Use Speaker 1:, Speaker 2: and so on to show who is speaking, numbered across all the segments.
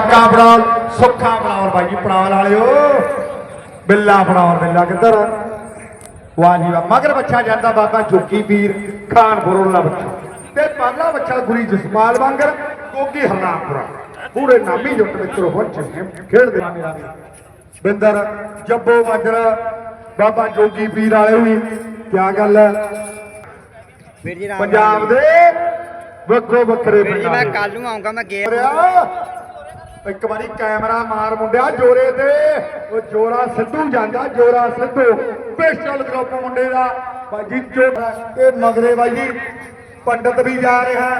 Speaker 1: ਕਾਕਾ ਬਣਾਉਣ ਸੁੱਖਾ ਬਣਾਉਣ ਬਾਈ ਜੀ ਬਣਾਉਣ ਵਾਲਿਓ। ਬਿੱਲਾ ਬਣਾਉਣ ਬਿੱਲਾ ਕਿੱਧਰ ਵਾਹ ਜੀ ਵਾਹ ਮਗਰ ਬੱਚਾ ਜਾਂਦਾ ਬਾਬਾ ਜੋਗੀ ਪੀਰ ਖਾਨਪੁਰੋਂ ਦਾ ਬੱਚਾ। ਤੇ ਪਹਿਲਾ ਬੱਚਾ ਗੁਰੀ ਜਸਪਾਲ ਵਾਂਗਰ ਗੋਗੀ ਹਰਨਾਮਪੁਰਾ। ਪੂਰੇ ਨਾਮੀ ਜੁੱਟ ਮਿੱਤਰੋ ਪਹੁੰਚੇ ਨੇ ਖੇਡਦੇ ਮੇਰਾ। ਬਿੰਦਰ ਜੱਬੋ ਮਾਜਰਾ ਬਾਬਾ ਜੋਗੀ ਪੀਰ ਵਾਲੇ ਵੀ। ਕੀ ਗੱਲ ਹੈ ਪੰਜਾਬ ਦੇ ਵੱਖੋ ਵੱਖਰੇ
Speaker 2: ਜੀ ਮੈਂ
Speaker 1: ਪੰਜਾਬ
Speaker 2: ਕੱਲ ਨੂੰ ਆਉਂਗਾ ਮੈਂ ਗੇਮ
Speaker 1: ਰਿਆ ਇੱਕ ਵਾਰੀ ਕੈਮਰਾ ਮਾਰ ਮੁੰਡਿਆ ਜੋਰੇ ਤੇ। ਉਹ ਜੋਰਾ ਸਿੱਧੂ ਜਾਂਦਾ, ਜੋਰਾ ਸਿੱਧੂ। ਸਪੈਸ਼ਲ ਗਰੁੱਪ ਮੁੰਡੇ ਦਾ। ਬਾਜੀ ਜੋ ਤੇ ਮਗਰੇ ਬਾਈ ਜੀ ਪੰਡਤ ਵੀ ਜਾ ਰਿਹਾ।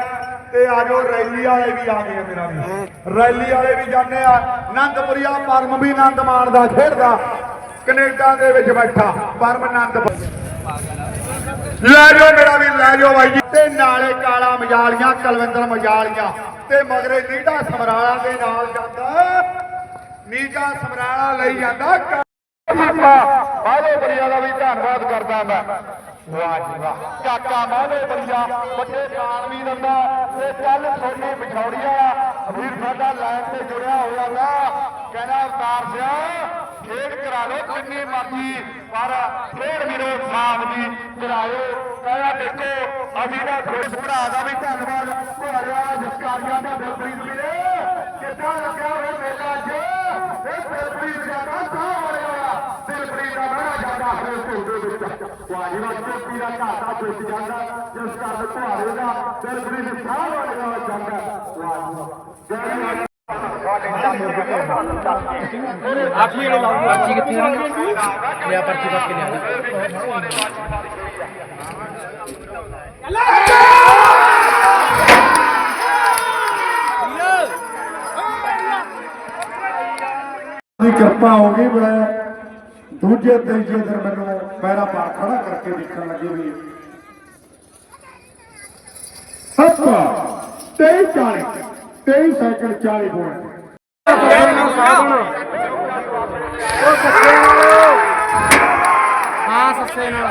Speaker 1: ਤੇ ਆਜੋ ਰੈਲੀ ਵਾਲੇ ਵੀ ਆ ਗਏ ਮੇਰਾ ਵੀ। ਰੈਲੀ ਵਾਲੇ ਵੀ ਜਾਂਦੇ ਆ। ਆਨੰਦਪੁਰੀਆ ਪਰਮ ਵੀ ਆਨੰਦ ਮਾਣਦਾ, ਖੇਡਦਾ। ਕੈਨੇਡਾ ਦੇ ਵਿੱਚ ਬੈਠਾ, ਪਰਮ ਆਨੰਦ ਲੈ ਜਾਓ ਮੇਰਾ ਵੀ, ਲੈ ਜਾਓ ਬਾਈ ਜੀ। ਤੇ ਨਾਲੇ ਕਾਲਾ ਮਜਾਲੀਆਂ, ਕਲਵਿੰਦਰ ਮਜਾਲੀਆਂ। ਤੇ ਮਗਰੇ ਨੀਟਾ ਸਮਰਾਲਾ ਦੇ ਨਾਲ ਨੀਟਾ ਸਮਰਾਲਾ ਲਈ ਜਾਂਦਾ। ਕਾਕਾ ਮਾਲੋ ਦਾ ਵੀ ਧੰਨਵਾਦ ਕਰਦਾ ਮੈਂ। ਵਾਹ ਜੀ ਵਾਹ ਕਾਕਾ ਮਾਲੋ ਬਲੀਆ ਵੱਡੇ ਕਾਲ ਵੀ ਦਿੰਦਾ। ਤੇ ਚੱਲ ਛੋਟੀ ਵਿਛੌੜੀਆ ਵੀਰ ਸਾਡਾ ਲਾਈਨ ਤੇ ਜੁੜਿਆ ਹੋਇਆ ਵਾ। ਕਹਿੰਦਾ, ਅਵਤਾਰ ਸਿਆ, ਖੇਡ ਕਰਾ ਲਓ ਜਿੰਨੀ ਮਰਜ਼ੀ, ਪਰ ਖੇਡ ਵੀਰੋ ਸਾਹਿਬ ਜੀ ਕਰਾਇਓ। ਕਹਿੰਦਾ, ਦੇਖੋ, ਅਸੀਂ ਦਾ ਭਰਾ ਦਾ ਵੀ ਧੰਨਵਾਦ। ਭਰਾਇਆ ਜਸਕਾਰੀਆਂ ਦਾ ਦਿਲਪ੍ਰੀਤ ਵੀਰੇ, ਕਿੱਦਾਂ ਲੱਗਿਆ ਹੋਇਆ ਮੇਲਾ ਅੱਜ ਇਹ ਦਿਲਪ੍ਰੀਤ ਜ਼ਿਆਦਾ ਸਾਹ ਵਾਲਿਆ ਦਿਲਪ੍ਰੀਤ ਦਾ ਬੜਾ ਜ਼ਿਆਦਾ ਹੈ ਢੋਲ ਦੇ ਵਿੱਚ ਵਾਜੀਵਾ ਚੋਪੀ ਦਾ ਘਾਟਾ ਚੁੱਕ ਜਾਂਦਾ ਜਿਸ ਘਰ ਭਾਰੇ ਦਾ ਦਿਲਪ੍ਰੀਤ ਸਾਹ ਵਾਲਿਆ ਜਾਂਦਾ ਵਾਜੀਵਾ ਜੈ
Speaker 3: ਪਰਚੀ ਕਿੱਥੇ ਆ ਲਿਆ ਪਰਚੀ ਕੱਟ ਕੇ ਲਿਆ
Speaker 1: ਦੀ ਕਿਰਪਾ ਹੋ ਗਈ ਮੈਂ। ਦੂਜੇ ਤੀਜੇ ਦਿਨ ਮੈਨੂੰ ਪੈਰਾ ਪਾ ਖੜਾ ਕਰਕੇ ਦੇਖਣ ਲੱਗੇ ਵੀ ਸੱਪਾ 23 40 23 ਸੈਕਿੰਡ 40 ਪੁਆਇੰਟ
Speaker 3: ਹਾਂ ਸੱਸੇ ਨਾਲ।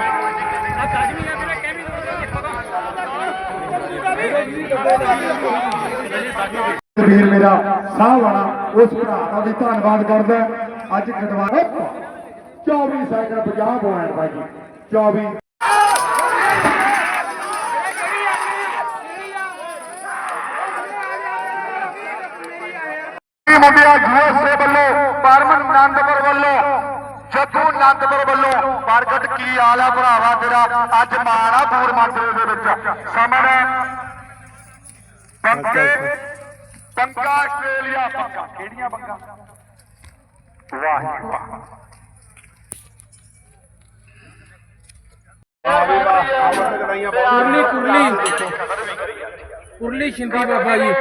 Speaker 1: ਵੀਰ ਮੇਰਾ ਸਾਹ ਵਾਲਾ ਉਸ ਭਰਾ ਦਾ ਵੀ ਧੰਨਵਾਦ ਕਰਦਾ ਅੱਜ ਖਿਡਵਾ 24 ਸੈਕਿੰਡ 50 ਪੁਆਇੰਟ ਭਾਈ 24 ਮੁੰਡਿਆ ਯੂਐਸਏ ਵੱਲੋਂ ਪਰਮਨ ਆਨੰਦਪੁਰ ਵੱਲੋਂ ਜੱਗੂ ਆਨੰਦਪੁਰ ਵੱਲੋਂ, ਪ੍ਰਗਟ ਕੀ ਹਾਲ ਆ ਭਰਾਵਾ ਤੇਰਾ? ਅੱਜ ਮਾਣ ਆ ਪੂਰ ਮਾਜਰੇ ਦੇ ਵਿੱਚ। ਸਾਹਮਣੇ ਪੰਗੇ ਪੰਗਾ ਆਸਟ੍ਰੇਲੀਆ ਪੰਗਾ। ਕਿਹੜੀਆਂ ਪੰਗਾ? ਵਾਹ ਜੀ ਵਾਹ
Speaker 3: ਕੁਰਲੀ ਕੁਰਲੀ। ਕੁਰਲੀ ਸ਼ਿੰਦੀ ਬਾਬਾ ਜੀ।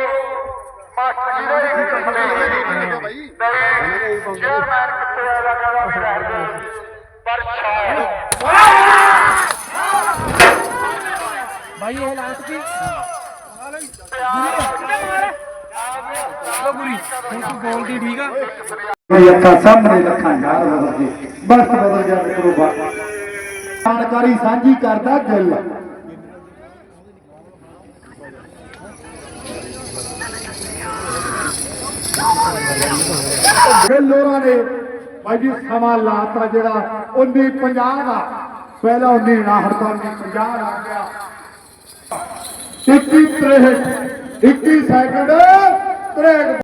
Speaker 3: ਭਾਈ ਇਹ ਲਾਂਟ ਕੀ? ਉਹ ਗੁਰੀ ਹੁਣ ਤੂੰ ਬੋਲਦੀ ਠੀਕ ਆ।
Speaker 1: ਇਹ ਅੱਖਾਂ ਸਾਹਮਣੇ ਲੱਖਾਂ ਯਾਰ ਬਦਲ ਗਏ ਬਸ ਬਦਲ ਗਿਆ ਮਿੱਤਰੋ ਬਾ ਜਾਣਕਾਰੀ ਸਾਂਝੀ ਕਰਦਾ ਦਿਲ। ਇਹ ਲੋਰਾਂ ਨੇ, ਭਾਈ ਜੀ, ਸਮਾਂ ਲਾਤਾ ਜਿਹੜਾ 1950 ਦਾ। ਪਹਿਲਾ 1959 ਤੋਂ 1950 ਆ ਗਿਆ। 21 63 21 ਸੈਕਿੰਡ। prego.